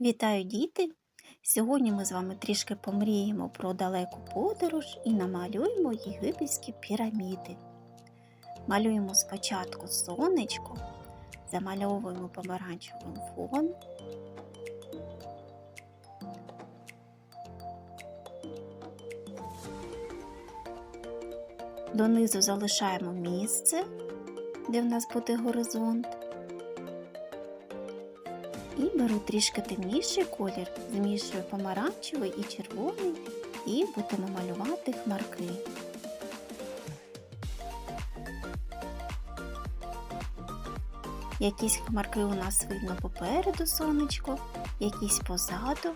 Вітаю діти! Сьогодні ми з вами трішки помріємо про далеку подорож і намалюємо єгипетські піраміди. Малюємо спочатку сонечко, замальовуємо помаранчевим фон. Донизу залишаємо місце, де в нас буде горизонт. І беру трішки темніший колір, змішую помаранчевий і червоний, і будемо малювати хмарки. Якісь хмарки у нас видно попереду сонечко, якісь позаду.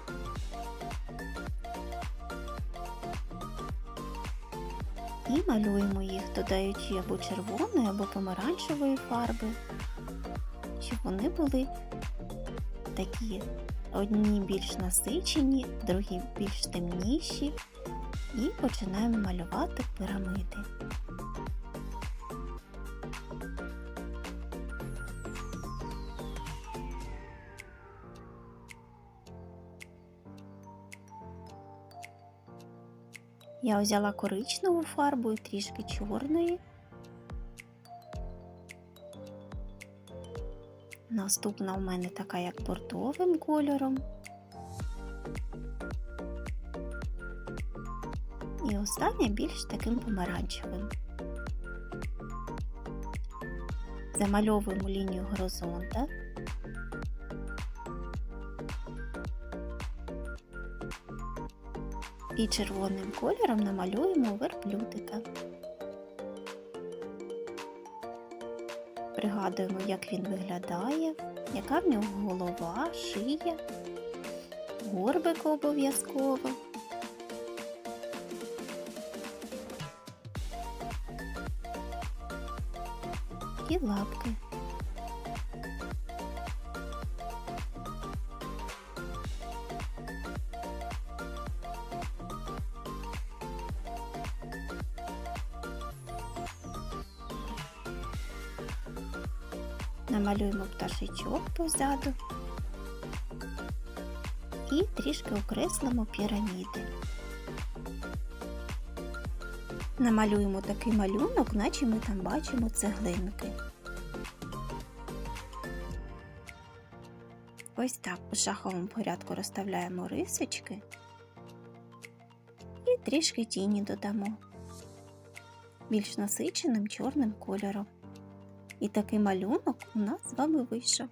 І малюємо їх, додаючи або червоної, або помаранчевої фарби, щоб вони були такі одні більш насичені, другі більш темніші, і починаємо малювати пірамиди. Я взяла коричневу фарбу і трішки чорної. Наступна у мене така як бордовим кольором. І остання більш таким помаранчевим. Замальовуємо лінію горизонта. І червоним кольором намалюємо верблюдика. Пригадуємо, як він виглядає, яка в нього голова, шия, горбик обов'язково. І лапки. Намалюємо пташечок позаду і трішки окреслимо піраміди. Намалюємо такий малюнок, наче ми там бачимо цеглинки. Ось так у шаховому порядку розставляємо рисочки і трішки тіні додамо більш насиченим чорним кольором. І такий малюнок у нас з вами вийшов.